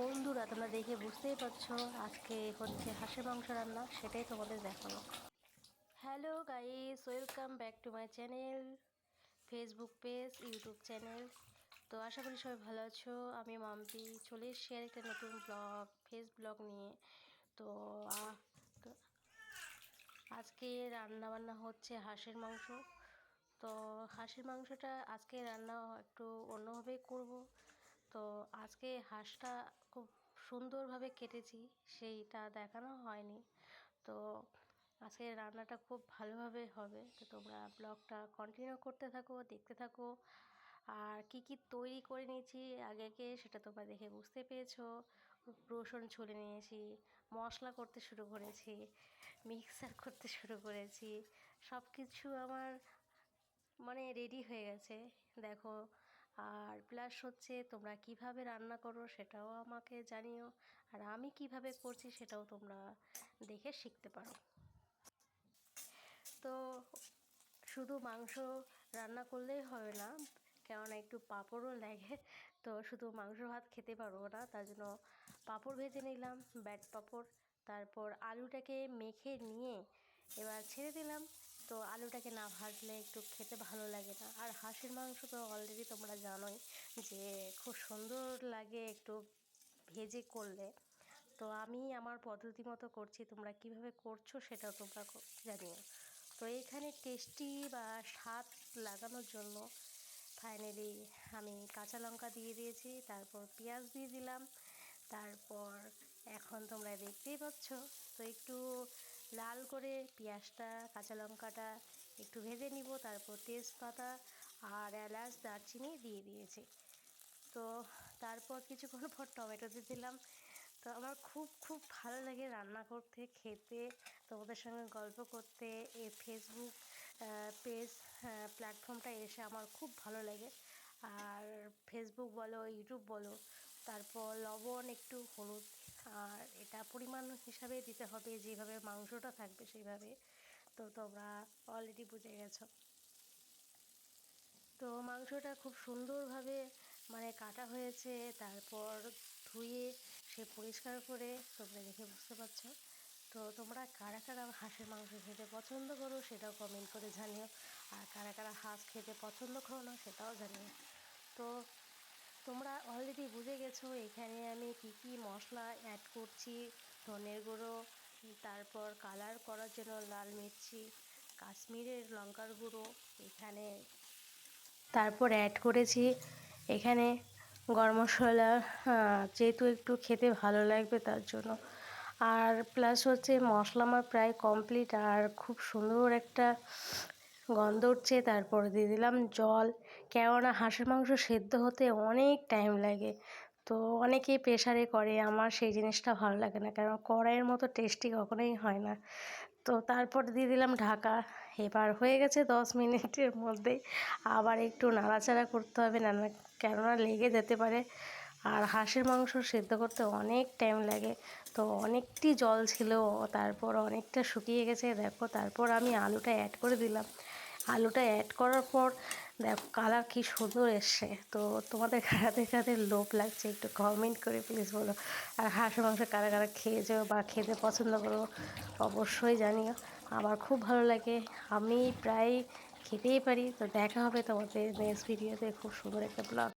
বন্ধুরা, তোমরা দেখে বুঝতেই পারছ আজকে হচ্ছে হাঁসের মাংস রান্না, সেটাই তোমাদের দেখানো hello guys welcome back to my channel Facebook page YouTube channel তো আশা করি সবাই ভালো আছো, আমি মাম্পি, চলে এসেছি আর একটা নতুন ব্লগ ফেস ব্লগ নিয়ে। তো আজকে রান্না বান্না হচ্ছে হাঁসের মাংস। তো হাঁসের মাংসটা আজকে রান্না একটু অন্যভাবেই করব। তো আজকে হাঁসটা খুব সুন্দরভাবে কেটেছি, সেইটা দেখানো হয়নি। তো আজকে রান্নাটা খুব ভালোভাবে হবে। তো তোমরা ব্লগটা কন্টিনিউ করতে থাকো, দেখতে থাকো। আর কি কি তৈরি করে নিয়েছি আগেকে সেটা তোমরা দেখে বুঝতে পেরেছ। রসুন ছুলে নিয়েছি, মশলা করতে শুরু করেছি মিক্সার করতে শুরু করেছি সব কিছু আমার মানে রেডি হয়ে গেছে। দেখো আর প্লাস হচ্ছে তোমরা কীভাবে রান্না করো সেটাও আমাকে জানিও। আর আমি কীভাবে করছি সেটাও তোমরা দেখে শিখতে পারো। তো শুধু মাংস রান্না করলেই হবে না, কেননা একটু পাঁপড়ও লাগে, তো শুধু মাংস ভাত খেতে পারব না, তার জন্য পাঁপড় ভেজে নিলাম, ব্যাট পাঁপড়, তারপর আলুটাকে মেখে নিয়ে এবার ছেড়ে দিলাম। তো আলুটাকে না ভাজলে একটু খেতে ভালো লাগে না। আর হাঁসের মাংস তো অলরেডি তোমরা জানোই যে খুব সুন্দর লাগে একটু ভেজে করলে। তো আমি আমার পদ্ধতি মতো করছি, তোমরা কীভাবে করছ সেটাও তোমরা জানিও। তো এখানে টেস্টি বা স্বাদ লাগানোর জন্য ফাইনালি আমি কাঁচা লঙ্কা দিয়ে দিয়েছি, তারপর পেঁয়াজ দিয়ে দিলাম, তারপর এখন তোমরা দেখতেই পাচ্ছ। তো একটু লাল করে পেঁয়াজটা, কাঁচা লঙ্কাটা একটু ভেজে নিব, তারপর তেজপাতা আর এলাচ, দারচিনি দিয়ে দিয়েছি। তো তারপর কিছুক্ষণ পর টমেটো দিয়ে দিলাম। তো আমার খুব খুব ভালো লাগে রান্না করতে, খেতে, তোমাদের সঙ্গে গল্প করতে। এই ফেসবুক পেজ প্ল্যাটফর্মটা এসে আমার খুব ভালো লাগে। আর ফেসবুক বলো ইউটিউব বলো, তারপর লবণ একটু হলুদ। আর এটা পরিমাণ হিসাবে দিতে হবে, যেভাবে মাংসটা থাকবে সেইভাবে। তো তোমরা অলরেডি বুঝে গেছো। তো মাংসটা খুব সুন্দরভাবে মানে কাটা হয়েছে, তারপর ধুয়ে সে পরিষ্কার করে তোমরা দেখে বুঝতে পারছ। তো তোমরা কারা কারা হাঁসের মাংস খেতে পছন্দ করো সেটাও কমেন্ট করে জানিও। আর কারা কারা হাঁস খেতে পছন্দ করো না সেটাও জানিও। তো তোমরা অলরেডি বুঝে গেছো, এখানে আমি কি কি মশলা অ্যাড করছি, ধনের গুঁড়ো, তারপর কালার করার জন্য লাল মির্চি, কাশ্মীরের লঙ্কার গুঁড়ো, এখানে তারপর অ্যাড করেছি, এখানে গরম মশলা যেহেতু একটু খেতে ভালো লাগবে তার জন্য। আর প্লাস হচ্ছে মশলা আমার প্রায় কমপ্লিট আর খুব সুন্দর একটা গন্ধ উঠছে, তারপর দিয়ে দিলাম জল। কেননা হাঁসের মাংস সেদ্ধ হতে অনেক টাইম লাগে। তো অনেকেই প্রেশারে করে, আমার সেই জিনিসটা ভালো লাগে না। কারণ কড়াইয়ের মতো টেস্টি কখনোই হয় না। তো তারপর দিয়ে দিলাম ঢাকা। এবার হয়ে গেছে দশ মিনিটের মধ্যে আবার একটু নাড়াচাড়া করতে হবে, না কেননা লেগে যেতে পারে। আর হাঁসের মাংস সেদ্ধ করতে অনেক টাইম লাগে। তো অনেকটি জল ছিল, তারপর অনেকটা শুকিয়ে গেছে। দেখো, তারপর আমি আলুটা অ্যাড করে দিলাম। আলুটা অ্যাড করার পর, দেখ কালার কি সুন্দর এসছে। তো তোমাদের খাতে খাতে লোভ লাগছে, একটু কমেন্ট করে প্লিজ বলো। আর হাঁস মাংস কারা কারা খেয়ে যাও বা খেতে পছন্দ করো, অবশ্যই জানিও। আমার খুব ভালো লাগে, আমি প্রায় খেতেই পারি। তো দেখা হবে তোমাদের নেক্সট ভিডিওতে খুব সুন্দর একটা ব্লগ